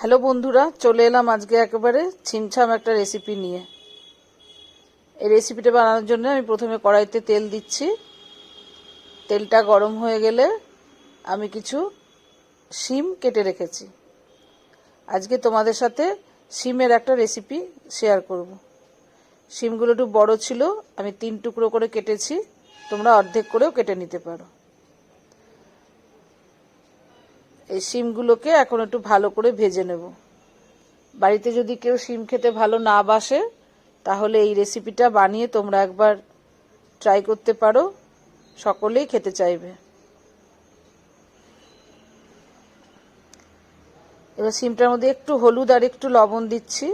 Hello বন্ধুরা, চলে এলাম আজকে একেবারে ছিমছাম একটা রেসিপি নিয়ে। এই রেসিপিটা বানানোর জন্য আমি প্রথমে কড়াইতে তেল দিচ্ছি। তেলটা গরম হয়ে গেলে আমি কিছু শিম কেটে রেখেছি। আজকে তোমাদের সাথে শিমের একটা রেসিপি শেয়ার করব। শিমগুলো একটু বড় ছিল, আমি তিন টুকরো করে কেটেছি, তোমরা অর্ধেক করেও কেটে নিতে পারো। এই শিমগুলোকে এখন একটু ভালো করে ভেজে নেব। বাড়িতে যদি কেউ শিম খেতে ভালো না বাসে, তাহলে এই রেসিপিটা বানিয়ে তোমরা একবার ট্রাই করতে পারো। সকলেই খেতে চাইবে। এবার শিমটার মধ্যে একটু হলুদ আর একটু লবণ দিচ্ছি।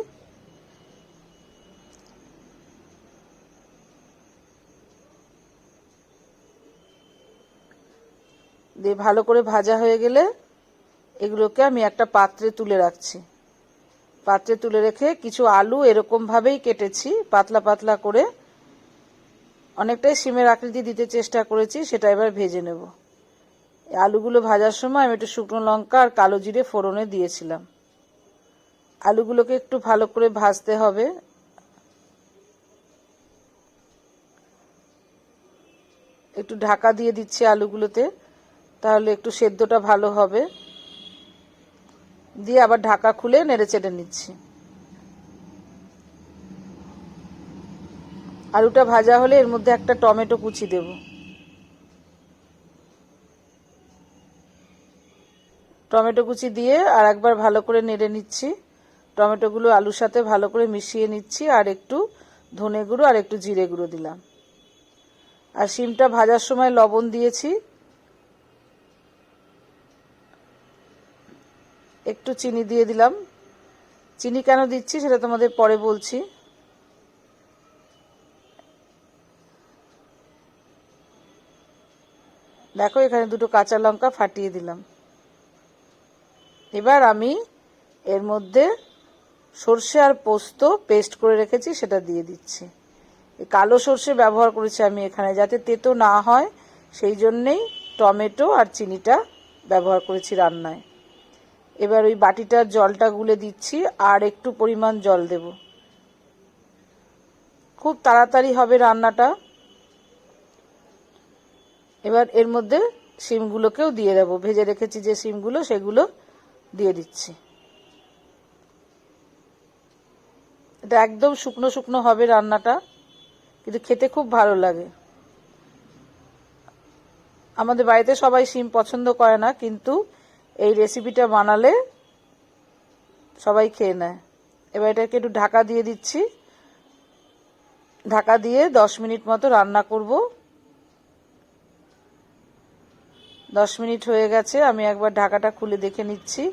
দিয়ে ভালো করে ভাজা হয়ে গেলে এগুলোকে আমি একটা পাত্রে তুলে রাখছি। পাত্রে তুলে রেখে কিছু আলু এরকমভাবেই কেটেছি, পাতলা পাতলা করে। অনেকটাই সিমের আকৃতি দিতে চেষ্টা করেছি, সেটা এবার ভেজে নেব। আলুগুলো ভাজার সময় আমি একটু শুকনো লঙ্কা আর কালো জিরে ফোড়নে দিয়েছিলাম। আলুগুলোকে একটু ভালো করে ভাজতে হবে। একটু ঢাকা দিয়ে দিচ্ছি আলুগুলোতে, তাহলে একটু সেদ্ধটা ভালো হবে। দিয়ে আবার ঢাকা খুলে নেড়ে চেড়ে নিচ্ছি। আলুটা ভাজা হলে এর মধ্যে একটা টমেটো কুচি দেব। টমেটো কুচি দিয়ে আর একবার ভালো করে নেড়ে নিচ্ছি। টমেটোগুলো আলুর সাথে ভালো করে মিশিয়ে নিচ্ছি আর একটু ধনে গুঁড়ো আর একটু জিরে গুঁড়ো দিলাম। আর শিমটা ভাজার সময় লবণ দিয়েছি। একটু চিনি দিয়ে দিলাম। চিনি কেন দিচ্ছি সেটা তোমাদের পরে বলছি। দেখো, এখানে দুটো কাঁচা লঙ্কা ফাটিয়ে দিলাম। এবার আমি এর মধ্যে সর্ষে আর পোস্ত পেস্ট করে রেখেছি, সেটা দিয়ে দিচ্ছি। কালো সর্ষে ব্যবহার করেছি আমি এখানে, যাতে তেতো না হয়, সেই জন্যেই টমেটো আর চিনিটা ব্যবহার করেছি রান্নায়। এবার ওই বাটিটার জলটা গুলে দিচ্ছি, আর একটু পরিমাণ জল দেব। খুব তাড়াতাড়ি হবে রান্নাটা। এবার এর মধ্যে শিমগুলোকেও দিয়ে দেব। ভেজে রেখেছি যে শিমগুলো, সেগুলো দিয়ে দিচ্ছি। এটা একদম শুকনো শুকনো হবে রান্নাটা, কিন্তু খেতে খুব ভালো লাগে। আমাদের বাড়িতে সবাই শিম পছন্দ করে না, কিন্তু এই রেসিপিটা বানালে সবাই খেয়ে নেয়। এবার এটাকে একটু ঢাকা দিয়ে দিচ্ছি। ঢাকা দিয়ে দশ মিনিট মতো রান্না করব। দশ মিনিট হয়ে গেছে, আমি একবার ঢাকাটা খুলে দেখে নিচ্ছি।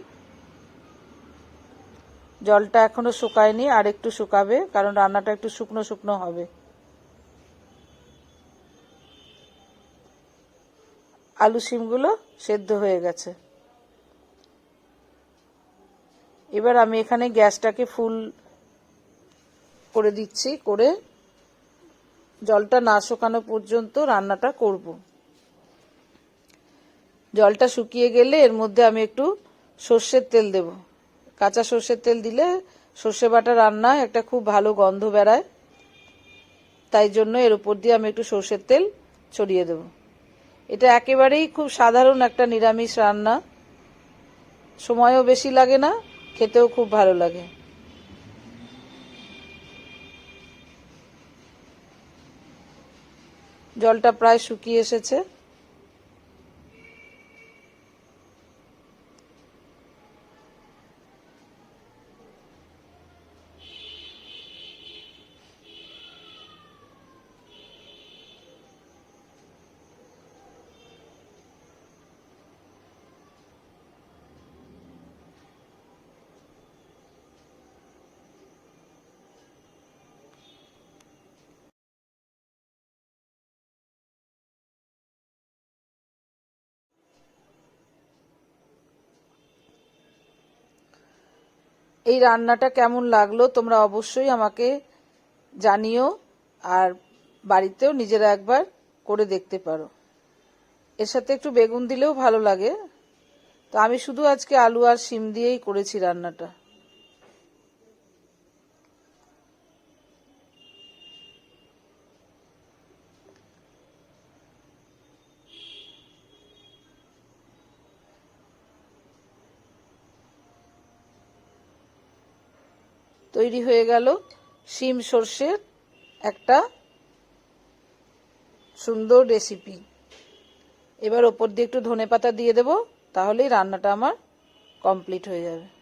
জলটা এখনও শুকায়নি, আর একটু শুকাবে, কারণ রান্নাটা একটু শুকনো শুকনো হবে। আলু শিমগুলো সেদ্ধ হয়ে গেছে। এবার আমি এখানে গ্যাসটাকে ফুল করে দিচ্ছি, করে জলটা না শুকানো পর্যন্ত রান্নাটা করব। জলটা শুকিয়ে গেলে এর মধ্যে আমি একটু সর্ষের তেল দেব। কাঁচা সর্ষের তেল দিলে সর্ষে বাটা রান্না একটা খুব ভালো গন্ধ বেড়ায়। তাই জন্য এর উপর দিয়ে আমি একটু সর্ষের তেল ছড়িয়ে দেব। এটা একেবারেই খুব সাধারণ একটা নিরামিষ রান্না। সময়ও বেশি লাগে না খেতেও খুব ভালো লাগে। জলটা প্রায় শুকিয়ে এসেছে। এই রান্নাটা কেমন লাগল তোমরা অবশ্যই আমাকে জানিও আর বাড়িতেও নিজেরা একবার করে দেখতে পারো। এর সাথে একটু বেগুন দিলেও ভালো লাগে। তো আমি শুধু আজকে আলু আর শিম দিয়েই করেছি রান্নাটা। তৈরি হয়ে গেল শিম সর্ষের একটা সুন্দর রেসিপি এবার ওপর দিয়ে একটু ধনে পাতা দিয়ে দেবো, তাহলেই রান্নাটা আমার কমপ্লিট হয়ে যাবে।